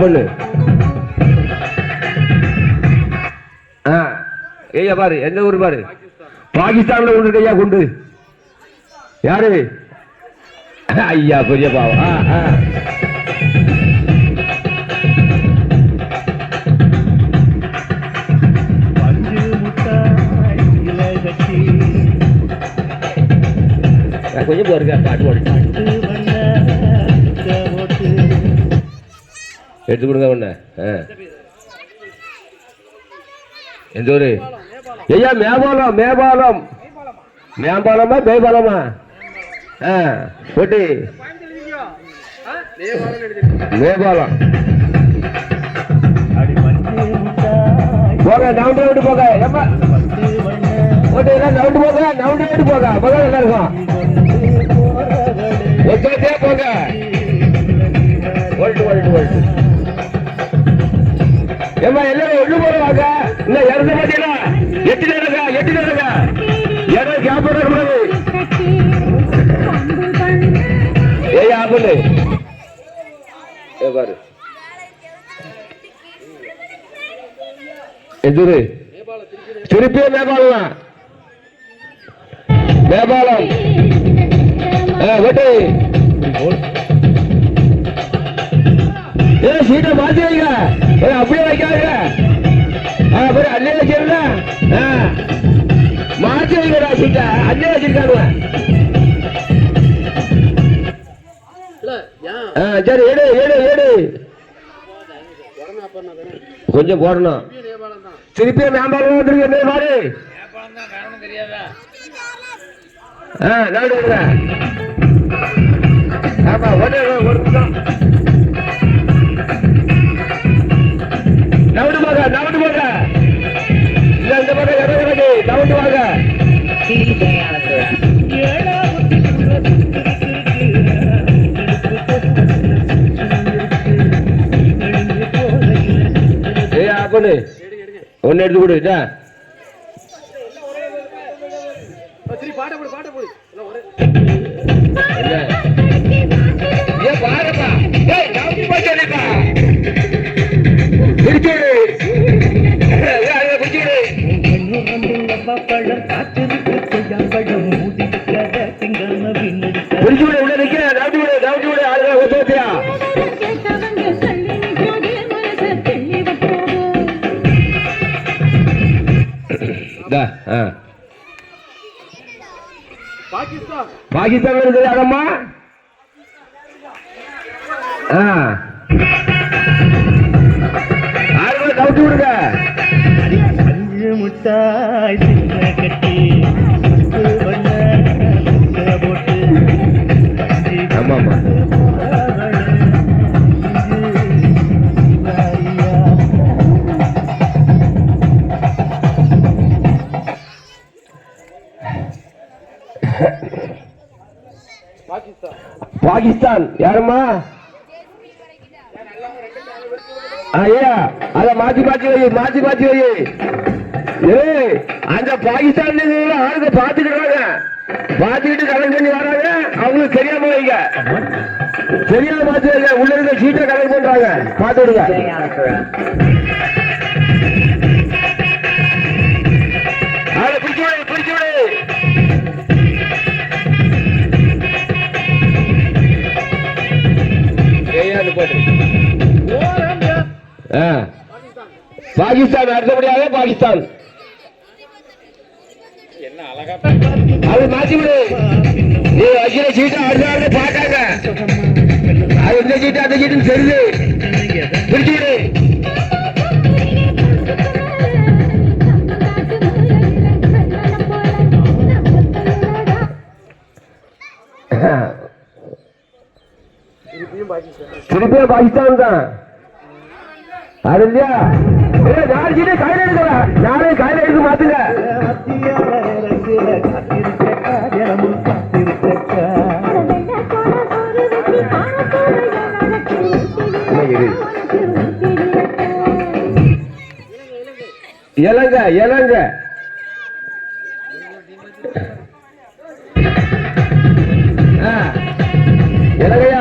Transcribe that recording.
பொண்ணா. ஆ ஐயா பாரு எந்த ஊர் பாரு? பாகிஸ்தான்ல கொண்டு ஐயா கொண்டு. யாரு? ஐயா பெரிய பாவம். ஆ, ஆ. கொஞ்சம் போருங்க பாட்டு போடு. போட்டு எடுத்து கொடுங்க ஒண்ணு ஆ. எந்த ஊரு? ஐயா மேபாலம் மேபாலம் மேம்பாலமா மேபாலமா ஆ போட்டி. மேபாலம் போக டவுன் ரோடு போக ஏம்மா? பட்டு நவுண்டு போக நவுண்டு நவுண்டு போக நல்லா இருக்கும். ஒத்தே போக ஏம்மா எல்லாரும் ஒண்ணு போடுவாங்க இல்ல இறந்து பாத்தீங்களா எட்டு நேரங்க எட்டு நேரங்க இடம் கேப் கூடாது ஏய் ஆபுல ஏ பாரு. எதிரு திருப்பியே மேபாலம் மேபாலம் ஆ ஏ சீட்டை மாத்தி வைங்க. அப்படியே வைக்காதீங்க. ஆ அப்புறம் அள்ளி வச்சிருந்த மாத்தி வைங்கடா சீட்டை. அள்ளி வச்சிருக்கானுங்க சரி எடு எடு எடு. கொஞ்சம் போடணும். திருப்பியும் மேம்பாலம் வந்துருக்கு என்ன பாரு ஆ நான் ஆமா ஒன்று ஒரு நிமிஷம். போக நவுண்டு போக இல்ல இந்த பக்கம் ஏய் அப்பனு ஒன்னு எடுத்து பாகிஸ்தான். இருக்குது அதம்மா ஆ. ஆளுங்க கவுத்து விடுங்க அஞ்சு முட்டாய் சின்ன கட்டி பத்து பாகிஸ்தான். யாரும்மா? ஐயா அத மாத்தி மாத்தி வை மாத்தி மாத்தி வை. ஏய் அந்த பாகிஸ்தான் ஆளுங்க பாத்துக்கிடுறாங்க. பாத்துக்கிட்டு கலெக்ட் பண்ணி வராங்க. அவங்களுக்கு தெரியாம வைங்க. தெரியாம பார்த்து வைங்க. உள்ள இருக்க சீட்டை கலெக்ட் பண்றாங்க. பார்த்து விடுங்க. பாகிஸ்தான் அடுத்தபடியாக பாகிஸ்தான். அது மாத்தி விடு. நீ வைக்கிற சீட்டை அடுத்த அடுத்து பார்க்காங்க அது இந்த சீட்டு அந்த சீட்டு தெரியுது பிடிச்சு விடு திருப்பியும் பாகிஸ்தான் தான். அது இல்லையா யாருக்கிட்டே கையில எடுக்கல யாரே கையில எடுத்து மாத்துங்க. இலங்க இலங்க. இலங்கையா?